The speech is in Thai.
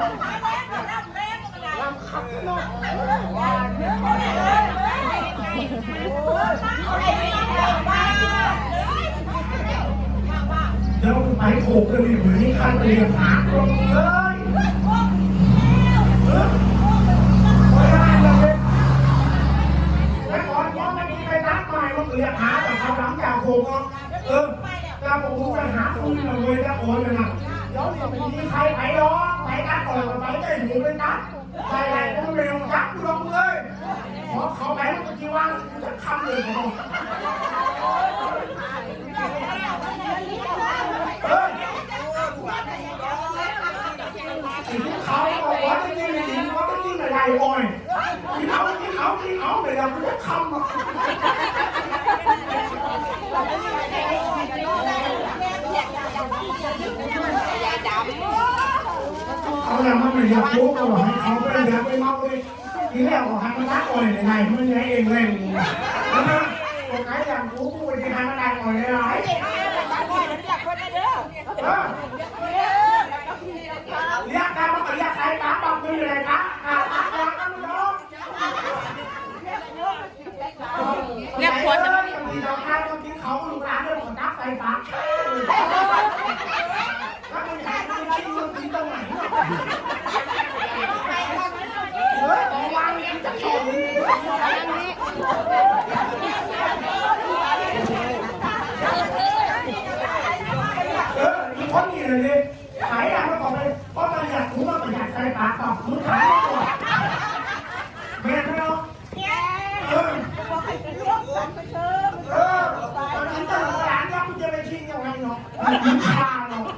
นาะลำคับเนาะว่าเนี่ยเดี๋ยวไปโขกเลยเหมือนนี่คันเรียนหาตรงเลยเออไม่ได้เลยแต่ก่อนยังไม่มีใครนัดใหม่มันเรียนหาแต่เขาหลังจากโขกเออจะบอกว่าไปหาคุยมาเลยจะโอนเลยนะเดี๋ยวจะไม่มีใครไปหรอ กไปนัดก่อนไปได้หมูไปนัดไปไหนก็ไม่รู้จักลงเลยขอเขาไปมันก็จีว่างจะคำเลยเขาเออเขาบอกว่าจะกินจริงว่าจะกินอะไรบ่อยกินเอากินเอากินเอาไปแล้วมันจะคำ เอาอย่างมันไม่อยากรู้ก็บอกให้เขาไปอยากไปเมาเลยทีแรกบอกให้มันรักอ่อยยังไงมันยังเองเลยนะตรงไหนอย่างรู้กูจะให้มันรักอ่อยยังไงเออเรียกได้มันก็เรียกใครป้าบอกมึงอยู่ไหนป้าอ่าป้าบอกกันมึงน้องเรียกผัวจะจะมาไม่มีเราทานต้องกินเขาลูกหลานเรื่องของนักไฟฟ้าแล้วมึง อยากกินกินมึงกินตรงไหนเฮ้ยแต่วางยังจะแข็งเออมีคนนี่เลยดิขายอย่างมาก่อนเลยเพราะมันอยากรู้ว่ามันอยากใส่ปากต่อมึงขายก่อนเมียนไหมเนาเออเออตอนนี้ตลาดร้ว่าคุณจะไปชิงยังไงเนาะ